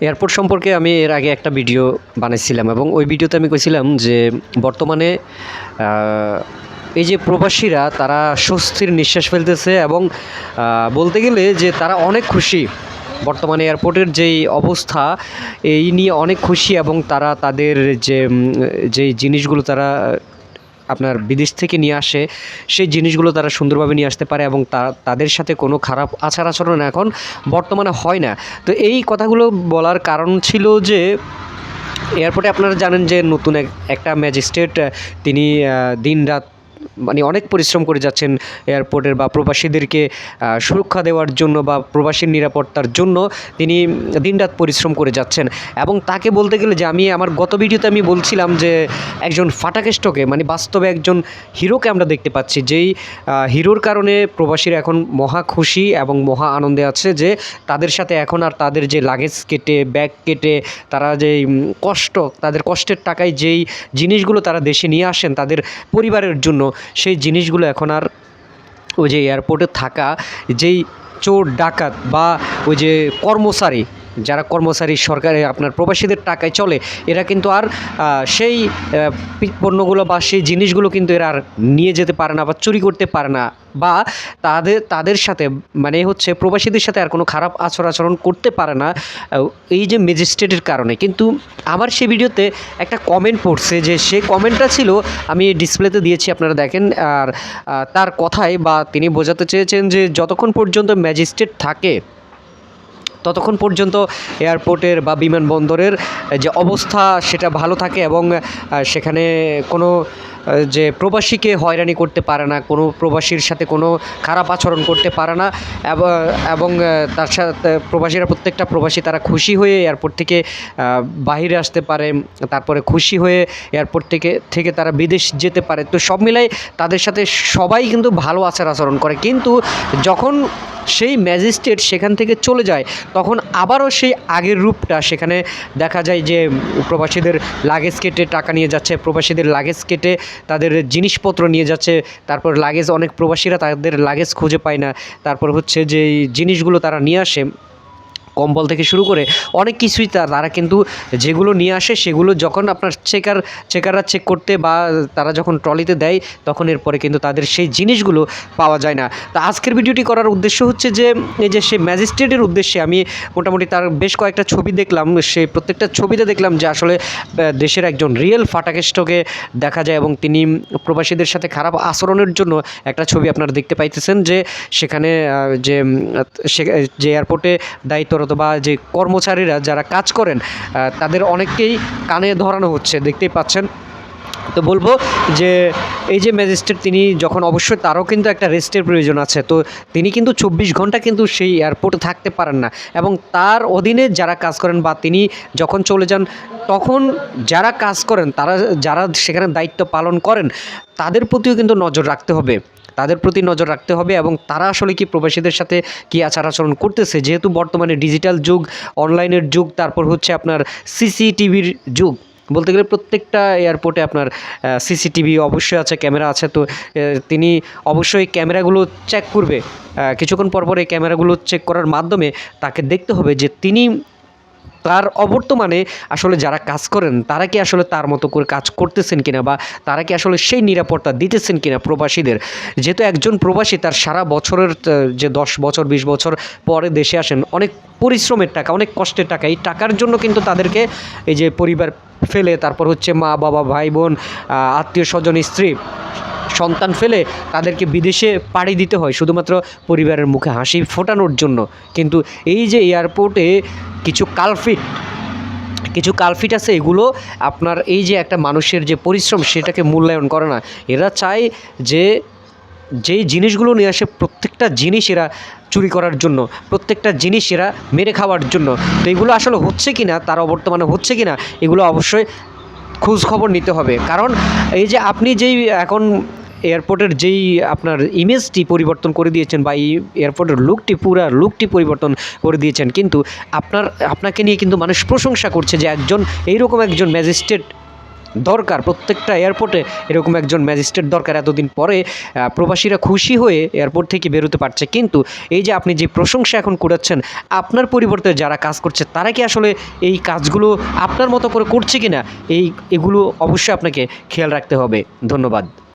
Airport সম্পর্কে আমি এর আগে একটা ভিডিও বানাইছিলাম এবং ওই ভিডিওতে আমি কইছিলাম যে বর্তমানে এই যে প্রবাসীরা তারা স্বস্তির নিঃশ্বাস ফেলতেছে এবং বলতে গেলে যে তারা অনেক খুশি। বর্তমানে এয়ারপোর্টের যেই অবস্থা, এই নিয়ে অনেক খুশি এবং তারা তাদের যে যেই জিনিসগুলো তারা আপনার বিদেশ থেকে নিয়ে আসে, সেই জিনিসগুলো তারা সুন্দরভাবে নিয়ে আসতে পারে এবং তাদের সাথে কোনো খারাপ আচার আচরণ এখন বর্তমানে হয় না। তো এই কথাগুলো বলার কারণ ছিল যে, এয়ারপোর্টে আপনারা জানেন যে নতুন এক- একটা ম্যাজিস্ট্রেট তিনি দিন রাত মানে অনেক পরিশ্রম করে যাচ্ছেন এয়ারপোর্টের বা প্রবাসীদেরকে সুরক্ষা দেওয়ার জন্য বা প্রবাসীর নিরাপত্তার জন্য তিনি দিনরাত পরিশ্রম করে যাচ্ছেন। এবং তাকে বলতে গেলে যে আমি আমার গত ভিডিওতে আমি বলছিলাম যে একজন ফাটাকেষ্টকে মানে বাস্তবে একজন হিরোকে আমরা দেখতে পাচ্ছি, যেই হিরোর কারণে প্রবাসীরা এখন মহা খুশি এবং মহা আনন্দে আছে যে তাদের সাথে এখন আর তাদের যে লাগেজ কেটে ব্যাগ কেটে, তারা যে কষ্ট, তাদের কষ্টের টাকায় যেই জিনিসগুলো তারা দেশে নিয়ে আসেন তাদের পরিবারের জন্য সেই জিনিসগুলো এখন আর ওই যে এয়ারপোর্টে থাকা, যেই চোর, ডাকাত বা ওই যে কর্মচারী যারা কর্মচারী সরকারে আপনার প্রবাসীদের টাকায় চলে, এরা কিন্তু আর সেই পণ্যগুলো বা সেই জিনিসগুলো কিন্তু এরা আর নিয়ে যেতে পারে না বা চুরি করতে পারে না বা তাদের তাদের সাথে মানে হচ্ছে প্রবাসীদের সাথে আর কোনো খারাপ আচর আচরণ করতে পারে না এই যে ম্যাজিস্ট্রেটের কারণে। কিন্তু আমার সেই ভিডিওতে একটা কমেন্ট পড়ছে যে সে কমেন্টটা ছিল, আমি ডিসপ্লেতে দিয়েছি, আপনারা দেখেন, আর তার কথায় বা তিনি বোঝাতে চেয়েছেন যে যতক্ষণ পর্যন্ত ম্যাজিস্ট্রেট থাকে ততক্ষণ পর্যন্ত এয়ারপোর্টের বা বিমানবন্দরের যে অবস্থা সেটা ভালো থাকে এবং সেখানে কোনো যে প্রবাসীকে হয়রানি করতে পারে না, কোনো প্রবাসীর সাথে কোনো খারাপ আচরণ করতে পারে না, এবং- তার সাথে প্রবাসীরা, প্রত্যেকটা প্রবাসী তারা খুশি হয়ে এয়ারপোর্ট থেকে বাইরে আসতে পারে, তারপরে খুশি হয়ে এয়ারপোর্ট থেকে থেকে তারা বিদেশ যেতে পারে। তো সব মিলাই তাদের সাথে সবাই কিন্তু ভালো আচার আচরণ করে। কিন্তু যখন সেই ম্যাজিস্ট্রেট সেখান থেকে চলে যায়। তখন আবারও সেই আগের রূপটা সেখানে দেখা যায় যে প্রবাসীদের লাগেজ কেটে টাকা নিয়ে যাচ্ছে, প্রবাসীদের লাগেজ কেটে তাদের জিনিসপত্র নিয়ে যাচ্ছে, তারপর লাগেজ অনেক প্রবাসীরা তাদের লাগেজ খুঁজে পায় না। তারপর হচ্ছে যে জিনিসগুলো তারা নিয়ে আসে। কম্বল থেকে শুরু করে অনেক কিছুই তারা কিন্তু যেগুলো নিয়ে আসে সেগুলো যখন আপনার চেকার চেকাররা চেক করতে বা তারা যখন ট্রলিতে দেয়, তখন এরপরে কিন্তু তাদের সেই জিনিসগুলো পাওয়া যায় না। তা আজকের ভিডিওটি করার উদ্দেশ্য হচ্ছে যে, এই যে সে ম্যাজিস্ট্রেটের উদ্দেশ্যে আমি মোটামুটি তার বেশ কয়েকটা ছবি দেখলাম সেই প্রত্যেকটা ছবিতে দেখলাম যে আসলে দেশের একজন রিয়েল ফাটাকেষ্টকে দেখা যায় এবং তিনি প্রবাসীদের সাথে খারাপ আচরণের জন্য একটা ছবি আপনারা দেখতে পাইতেছেন যে, সেখানে যে, সে- যে এয়ারপোর্টে দায়িত্বরত বা যে কর্মচারীরা যারা কাজ করেন তাদের অনেককেই কানে ধরানো হচ্ছে, দেখতেই পাচ্ছেন। তো বলব যে, এই যে ম্যাজিস্ট্রেট তিনি যখন অবশ্যই তারও কিন্তু একটা রেস্টের প্রয়োজন আছে, তো তিনি কিন্তু চব্বিশ ঘণ্টা কিন্তু সেই এয়ারপোর্টে থাকতে পারেন না। এবং তার অধীনে যারা কাজ করেন বা তিনি যখন চলে যান, তখন যারা কাজ করেন, তারা, যারা সেখানে দায়িত্ব পালন করেন, তাদের প্রতিও কিন্তু নজর রাখতে হবে। তাদের প্রতি নজর রাখতে হবে এবং তারা আসলে কি প্রবাসীদের সাথে কি আচার আচরণ করতেছে? যেহেতু বর্তমানে ডিজিটাল যুগ, অনলাইনের যুগ, তারপর হচ্ছে আপনার সিসিটিভির যুগ। বলতে গেলে প্রত্যেকটা এয়ারপোর্টে আপনার সিসিটিভি অবশ্যই আছে, ক্যামেরা আছে। তো তিনি অবশ্যই ক্যামেরাগুলো চেক করবে। কিছুক্ষণ পর পর এই ক্যামেরাগুলো চেক করার মাধ্যমে তাকে দেখতে হবে যে তিনি তার অবর্তমানে আসলে যারা কাজ করেন, তারা কি আসলে তার মতো করে কাজ করতেছেন কিনা বা তারা কি আসলে সেই নিরাপত্তা দিতেছেন কিনা প্রবাসীদের? যেহেতু একজন প্রবাসী তার সারা বছরের যে দশ বছর, বিশ বছর পরে দেশে আসেন, অনেক পরিশ্রমের টাকা, অনেক কষ্টের টাকা, এই টাকার জন্য কিন্তু তাদেরকে এই যে পরিবার ফেলে, তারপর হচ্ছে মা, বাবা, ভাই, বোন আত্মীয় স্বজন, স্ত্রী, সন্তান ফেলে তাদেরকে বিদেশে পাড়ি দিতে হয়, শুধুমাত্র পরিবারের মুখে হাসি ফোটানোর জন্য। কিন্তু এই যে এয়ারপোর্টে কিছু কালফিট কিছু কালফিট আছে, এগুলো আপনার এই যে একটা মানুষের যে পরিশ্রম সেটাকে মূল্যায়ন করে না। এরা চায় যে, যেই জিনিসগুলো নিয়ে আসে প্রত্যেকটা জিনিস এরা চুরি করার জন্য, প্রত্যেকটা জিনিস এরা মেরে খাওয়ার জন্য। তো এগুলো আসলে হচ্ছে কি না তার অবর্তমানে হচ্ছে কি না এগুলো অবশ্যই খোঁজ খবর নিতে হবে। কারণ এই যে আপনি যেই এখন এয়ারপোর্টের যেই আপনার ইমেজটি পরিবর্তন করে দিয়েছেন বা এই এয়ারপোর্টের লুকটি পুরা লুকটি পরিবর্তন করে দিয়েছেন, কিন্তু আপনার, আপনাকে নিয়ে কিন্তু মানুষ প্রশংসা করছে যে একজন, এইরকম একজন ম্যাজিস্ট্রেট দরকার। প্রত্যেকটা এয়ারপোর্টে এরকম একজন ম্যাজিস্ট্রেট দরকার। এতদিন পরে প্রবাসীরা খুশি হয়ে এয়ারপোর্ট থেকে বেরোতে পারছে। কিন্তু এই যে আপনি যে প্রশংসা এখন করাচ্ছেন আপনার পরিবর্তে যারা কাজ করছে, তারা কি আসলে এই কাজগুলো আপনার মতো করে করছে কি না এই, এগুলো অবশ্যই আপনাকে খেয়াল রাখতে হবে। ধন্যবাদ।